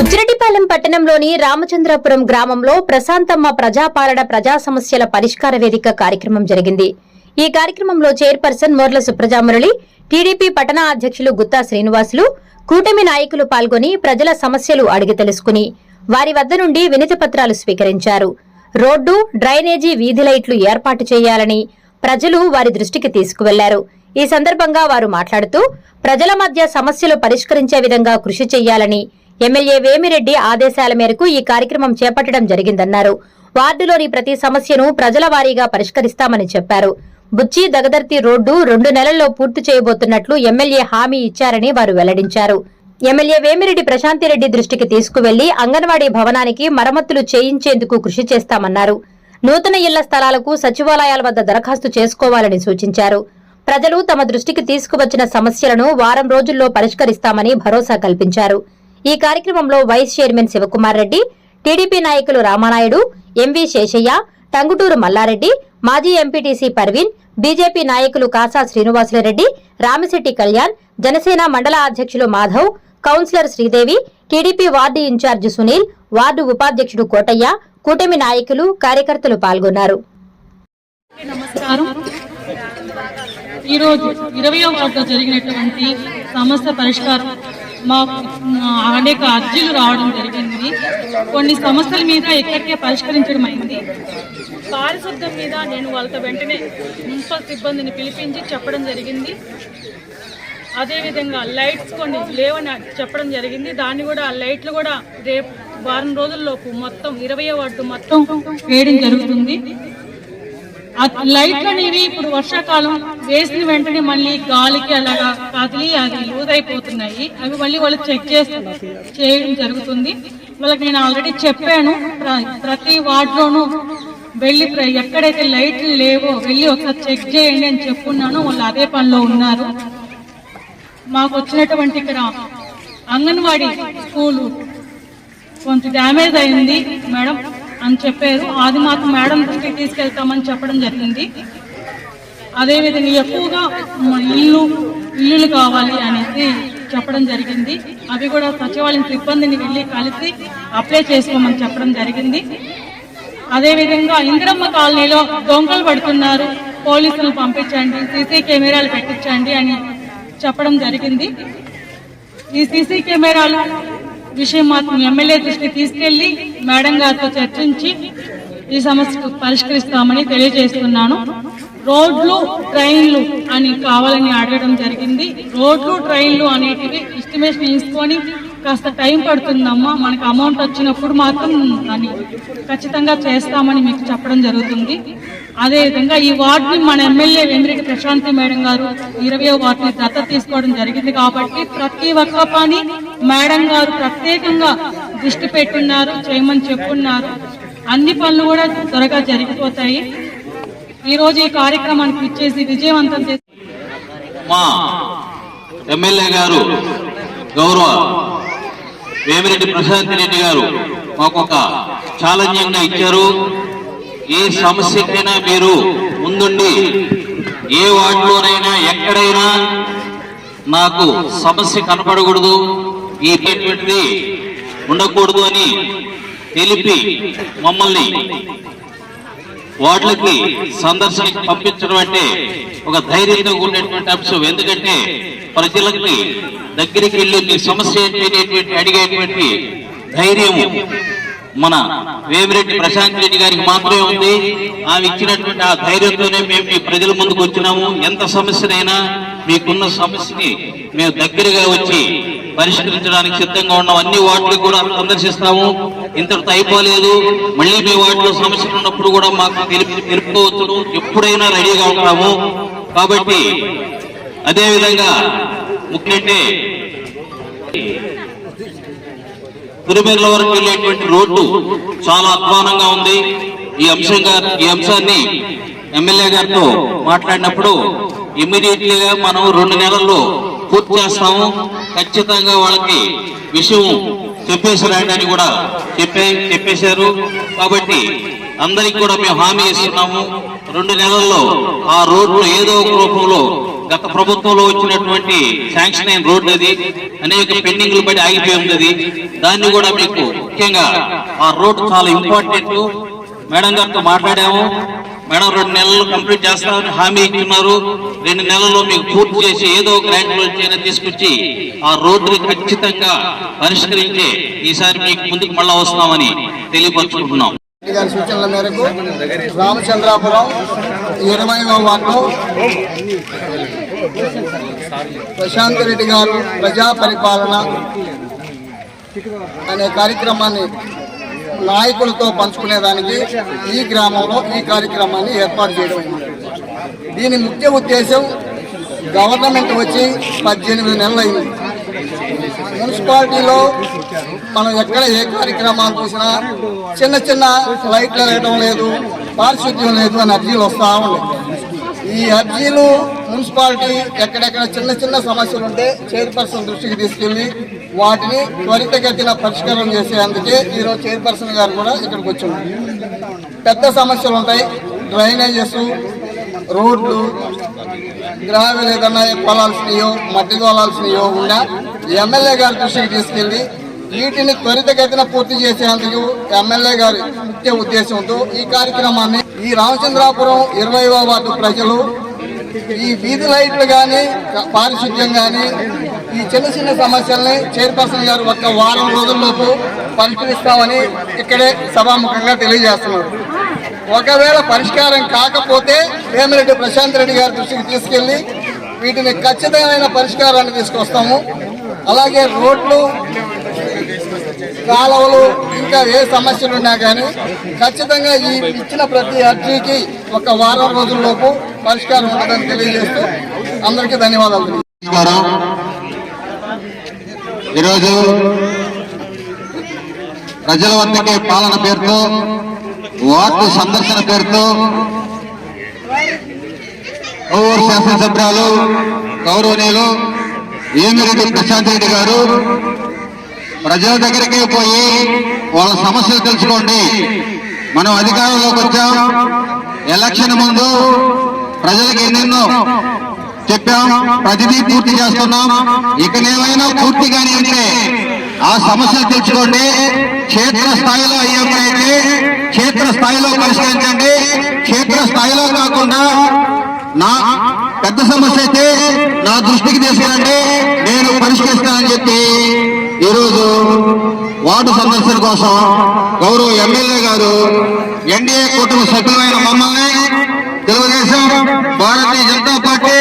బుజ్జిరెడ్డిపాలెం పట్టణంలోని రామచంద్రపురం గ్రామంలో ప్రశాంతమ్మ ప్రజాపాలన ప్రజా సమస్యల పరిష్కార వేదిక కార్యక్రమం జరిగింది. ఈ కార్యక్రమంలో చైర్పర్సన్ మోర్ల సుప్రజామురళి టీడీపీ పట్టణ అధ్యక్షులు గుత్తా శ్రీనివాసులు కూటమి నాయకులు పాల్గొని ప్రజల సమస్యలు అడిగి తెలుసుకుని వారి వద్ద నుండి వినతి పత్రాలు స్వీకరించారు. రోడ్డు డ్రైనేజీ వీధి లైట్లు ఏర్పాటు చేయాలని ప్రజలు వారి దృష్టికి తీసుకువెళ్ళారు. ఈ సందర్భంగా వారు మాట్లాడుతూ ప్రజల మధ్య సమస్యలు పరిష్కరించే విధంగా కృషి చేయాలని ఎమ్మెల్యే వేమిరెడ్డి ఆదేశాల మేరకు ఈ కార్యక్రమం చేపట్టడం జరిగిందన్నారు. వార్డులోని ప్రతి సమస్యను ప్రజల వారీగా పరిష్కరిస్తామని చెప్పారు. బుచ్చి దగదర్తి రోడ్డు రెండు నెలల్లో పూర్తి చేయబోతున్నట్లు ఎమ్మెల్యే హామీ ఇచ్చారని వారు వెల్లడించారు. ఎమ్మెల్యే వేమిరెడ్డి ప్రశాంతిరెడ్డి దృష్టికి తీసుకువెళ్ళి అంగన్వాడీ భవనానికి మరమ్మతులు చేయించేందుకు కృషి చేస్తామన్నారు. నూతన ఇళ్ళ స్థలాలకు సచివాలయాల వద్ద దరఖాస్తు చేసుకోవాలని సూచించారు. ప్రజలు తమ దృష్టికి తీసుకువచ్చిన సమస్యలను వారం రోజుల్లో పరిష్కరిస్తామని భరోసా కల్పించారు. ఈ కార్యక్రమంలో vice chairman Sivakumar Reddy TDP నాయకులు రామానాయుడు ఎంవి శేషయ్య టంగుటూరు మల్లారెడ్డి మాజీ ఎంపీటీసీ పర్వీన్ బీజేపీ నాయకులు కాసా శ్రీనివాసులరెడ్డి రామిశెట్టి కళ్యాణ్ జనసేన మండల అధ్యక్షులు Madhav councillor Sridevi TDP ward incharge Sunil ward ఉపాధ్యక్షుడు కోటయ్య కూటమి నాయకులు కార్యకర్తలు పాల్గొన్నారు. నమస్కారం. ఈరోజు ఇరవయో వార్డులో జరిగినటువంటి సమస్య పరిష్కారం ఆ, అనేక అర్జీలు రావడం జరిగింది. కొన్ని సమస్యల మీద ఇక్కడికే పరిష్కరించడం అయింది. పారిశుద్ధ్యం మీద నేను వాళ్ళతో వెంటనే మున్సిపల్ సిబ్బందిని పిలిపించి చెప్పడం జరిగింది. అదేవిధంగా లైట్స్ కొన్ని లేవని చెప్పడం జరిగింది. దాన్ని కూడా ఆ లైట్లు కూడా రేపు వారం రోజుల్లోపు మొత్తం ఇరవయో వార్డు మొత్తం వేయడం జరుగుతుంది. లైట్లు అనేవి ఇప్పుడు వర్షాకాలం వేసిన వెంటనే మళ్ళీ గాలికి అలాగా కదిలి అది లూజ్ అయిపోతున్నాయి అవి మళ్ళీ వాళ్ళు చెక్ చేస్తున్నారు చేయడం జరుగుతుంది. వాళ్ళకి నేను ఆల్రెడీ చెప్పాను ప్ర- ప్రతి వార్డులోనూ వెళ్ళి ప్ర- ఎక్కడైతే లైట్లు లేవో వెళ్ళి ఒకసారి చెక్ చేయండి అని చెప్పున్నాను. వాళ్ళు అదే పనిలో ఉన్నారు. మాకు వచ్చినటువంటి ఇక్కడ అంగన్వాడీ స్కూలు కొంత డ్యామేజ్ అయింది మేడం అని చెప్పారు. అది మాకు మేడం దృష్టికి తీసుకెళ్తామని చెప్పడం జరిగింది. అదేవిధంగా ఎక్కువగా ఇల్లు ఇల్లులు కావాలి అనేసి చెప్పడం జరిగింది. అవి కూడా సచివాలయం సిబ్బందిని వెళ్ళి కలిసి అప్లై చేసుకోమని చెప్పడం జరిగింది. అదేవిధంగా ఇందిరమ్మ కాలనీలో దొంగలు పడుతున్నారు. పోలీసులు పంపించండి సీసీ కెమెరాలు పెట్టించండి అని చెప్పడం జరిగింది. ఈ సీసీ కెమెరాల విషయం మాత్రం ఎమ్మెల్యే దృష్టికి తీసుకెళ్ళి మేడం గారితో చర్చించి ఈ సమస్యకు పరిష్కరిస్తామని తెలియజేస్తున్నాను. రోడ్లు ట్రైన్లు అని కావాలని అడగడం జరిగింది. రోడ్లు ట్రైన్లు అనేటివి ఎస్టిమేషన్ తీసుకొని కాస్త టైం పడుతుందమ్మా మనకు అమౌంట్ వచ్చినప్పుడు మాత్రం దాన్ని ఖచ్చితంగా చేస్తామని మీకు చెప్పడం జరుగుతుంది. అదేవిధంగా ఈ వార్డుని మన ఎమ్మెల్యే వెంద్రెడ్డి ప్రశాంతి మేడం గారు ఇరవై వార్డుని దత్తత తీసుకోవడం జరిగింది కాబట్టి ప్రతి ఒక్క పని మేడం గారు ప్రత్యేకంగా దృష్టి పెట్టున్నారు చేయమని చెప్పున్నారు. అన్ని పనులు కూడా త్వరగా జరిగిపోతాయి. ఈ రోజు ఈ కార్యక్రమానికి ఇచ్చేసి విజయవంతం చేసి మా ఎమ్మెల్యే గారు గౌరవ వేమిరెడ్డి ప్రశాంత్ రెడ్డి గారు మాకు ఒక ఛాలెంజింగ్ ఇచ్చారు. ఏ సమస్యకైనా మీరు ముందుండి ఏ వార్డులోనైనా ఎక్కడైనా నాకు సమస్య కనపడకూడదు ఈ ఇటువంటిది ఉండకూడదు అని తెలిపి మమ్మల్ని వార్డులకి సందర్శనకి పంపించడం అంటే ఒక ధైర్యంగా ఉండేటువంటి అంశం. ఎందుకంటే ప్రజలకి దగ్గరికి వెళ్ళి మీ సమస్య ఏంటి అనేటువంటి అడిగేటువంటి ధైర్యం మన వేమిరెడ్డి ప్రశాంత్ రెడ్డి గారికి మాత్రమే ఉంది. ఆమె ఇచ్చినటువంటి ఆ ధైర్యంతోనే మేము మీ ప్రజల ముందుకు వచ్చినాము. ఎంత సమస్యనైనా మీకున్న సమస్యని మేము దగ్గరగా వచ్చి పరిష్కరించడానికి సిద్ధంగా ఉన్నాం. అన్ని వార్డులు కూడా సందర్శిస్తాము. ఇంతటితో అయిపోలేదు మళ్ళీ మీ వార్డులో సమస్యలు ఉన్నప్పుడు కూడా మాకు తెలుపుకోవచ్చు. ఎప్పుడైనా రెడీగా ఉంటాము. కాబట్టి అదే విధంగా ముఖ్యంటే తిరుమల వరకు వెళ్ళేటువంటి రోడ్డు చాలా అధ్వానంగా ఉంది. ఈ అంశంగా ఈ అంశాన్ని ఎమ్మెల్యే గారితో మాట్లాడినప్పుడు ఇమ్మీడియట్లీగా మనం రెండు నెలల్లో పూర్తి చేస్తాము. ఖచ్చితంగా వాళ్ళకి విషయం చెప్పేసి అని కూడా చెప్పే చెప్పేశారు. కాబట్టి అందరికి కూడా మేము హామీ ఇస్తున్నాము. రెండు నెలల్లో ఆ రోడ్లు ఏదో ఒక రూపంలో గత ప్రభుత్వంలో వచ్చినటువంటి శాంక్షన్ అయిన రోడ్లు అది అనేక పెండింగ్లు పడి ఆగిపోయి ఉన్నది దాన్ని కూడా మీకు ముఖ్యంగా ఆ రోడ్డు చాలా ఇంపార్టెంట్. మేడం గారితో మాట్లాడాము. మేడం రెండు నెలలు కంప్లీట్ చేస్తామని హామీ ఇస్తున్నారు రెండు నెలల్లో మీకు పూర్తి చేసి ఏదో ఒక తీసుకొచ్చి ఆ రోడ్డుని ఖచ్చితంగా పరిష్కరించి ఈసారి మీకు ముందుకు మళ్ళా వస్తామని తెలియపరుచుకుంటున్నాం. సూచనల మేరకు రామచంద్రాపురం ఇరవైవ వార్డు. ప్రశాంత్ రెడ్డి గారు ప్రజా పరిపాలన అనే కార్యక్రమాన్ని నాయకులతో పంచుకునేదానికి ఈ గ్రామంలో ఈ కార్యక్రమాన్ని ఏర్పాటు చేయడం దీని ముఖ్య ఉద్దేశం గవర్నమెంట్ వచ్చి పద్దెనిమిది నెలలైంది. మున్సిపాలిటీలో మనం ఎక్కడ ఏ కార్యక్రమాలు చూసినా చిన్న చిన్న లైట్లు వేయడం లేదు పారిశుద్ధ్యం లేదు అని అర్జీలు వస్తూ ఉన్నాయి. ఈ అర్జీలు మున్సిపాలిటీ ఎక్కడెక్కడ చిన్న చిన్న సమస్యలు ఉంటే చైర్పర్సన్ దృష్టికి తీసుకెళ్ళి వాటిని త్వరితగతిన పరిష్కారం చేసేందుకే ఈరోజు చైర్పర్సన్ గారు కూడా ఇక్కడికి వచ్చి పెద్ద సమస్యలు ఉంటాయి డ్రైనేజెస్ రోడ్లు గ్రావెల్ ఏదన్నా కొలాల్సినయో మట్టి తోలాల్సినయో ఉన్నా ఎమ్మెల్యే గారి దృష్టికి తీసుకెళ్ళి వీటిని త్వరితగతిన పూర్తి చేసేందుకు ఎమ్మెల్యే గారి ముఖ్య ఉద్దేశంతో ఈ కార్యక్రమాన్ని ఈ రామచంద్రాపురం ఇరవైవ వార్డు ప్రజలు ఈ వీధి లైట్లు కానీ పారిశుద్ధ్యం కానీ ఈ చిన్న చిన్న సమస్యల్ని చైర్పర్సన్ గారు ఒక్క వారం రోజుల్లోపు పరిష్కరిస్తామని ఇక్కడే సభాముఖంగా తెలియజేస్తున్నారు. ఒకవేళ పరిష్కారం కాకపోతే వేమిరెడ్డి ప్రశాంత్ రెడ్డి గారి దృష్టికి తీసుకెళ్ళి వీటిని ఖచ్చితమైన పరిష్కారాన్ని తీసుకొస్తాము. అలాగే రోడ్లు కాలువలు ఇంకా ఏ సమస్యలు ఉన్నా కానీ ఖచ్చితంగా ఈ ఇచ్చిన ప్రతి అర్జీకి ఒక వారం రోజుల్లోపు పరిష్కారం ఉంటుందని తెలియజేస్తూ అందరికీ ధన్యవాదాలు ఈరోజు ప్రజల వద్దకే పాలన పేరుతో వార్డు సందర్శన పేరుతో ఓవర్ శాసనసభ్యురాలు గౌరవనీయులు ఏమిరెడ్డి ప్రశాంత్ రెడ్డి గారు? ప్రజల దగ్గరికి పోయి వాళ్ళ సమస్యలు తెలుసుకోండి. మనం అధికారంలోకి వచ్చాం. ఎలక్షన్ ముందు ప్రజలకు ఎన్నెన్నో చెప్పాం. ప్రతిదీ పూర్తి చేస్తున్నాం. ఇకనేమైనా పూర్తిగానే ఉంటే ఆ సమస్యలు తెలుసుకోండి. క్షేత్ర స్థాయిలో అయ్యేమైతే క్షేత్ర స్థాయిలో పరిష్కరించండి. క్షేత్ర స్థాయిలో కాకుండా నా పెద్ద సమస్య అయితే నా దృష్టికి తీసుకురండి నేను పరిష్కరిస్తానని చెప్పి ఈరోజు వార్డు సందర్శన కోసం గౌరవ ఎమ్మెల్యే గారు ఎన్డీఏ కూటమి సభ్యులైన మమ్మల్ని తెలుగుదేశం భారతీయ జనతా పార్టీ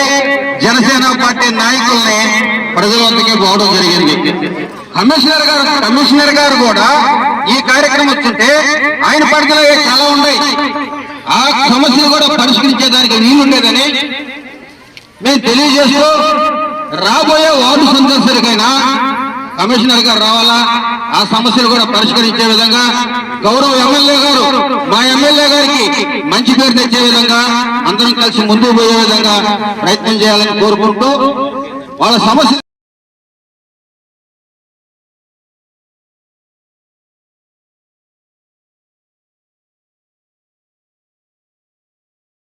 జనసేన పార్టీ నాయకుల్ని ప్రజలందరికీ పోవడం జరిగింది. కమిషనర్ గారు కమిషనర్ గారు కూడా ఈ కార్యక్రమం వచ్చింటే ఆయన పరిధిలో చాలా ఉన్నాయి. ఆ సమస్యలు కూడా పరిష్కరించేదానికి వీలుండేదని మేము తెలియజేస్తూ రాబోయే వార్డు సందర్శనకైనా కమిషనర్ గారు రావాలా? ఆ సమస్యలు కూడా పరిష్కరించే విధంగా గౌరవ ఎమ్మెల్యే గారు మా ఎమ్మెల్యే గారికి మంచి పేరు తెచ్చే విధంగా అందరం కలిసి ముందుకు పోయే విధంగా ప్రయత్నం చేయాలని కోరుకుంటూ వాళ్ళ సమస్య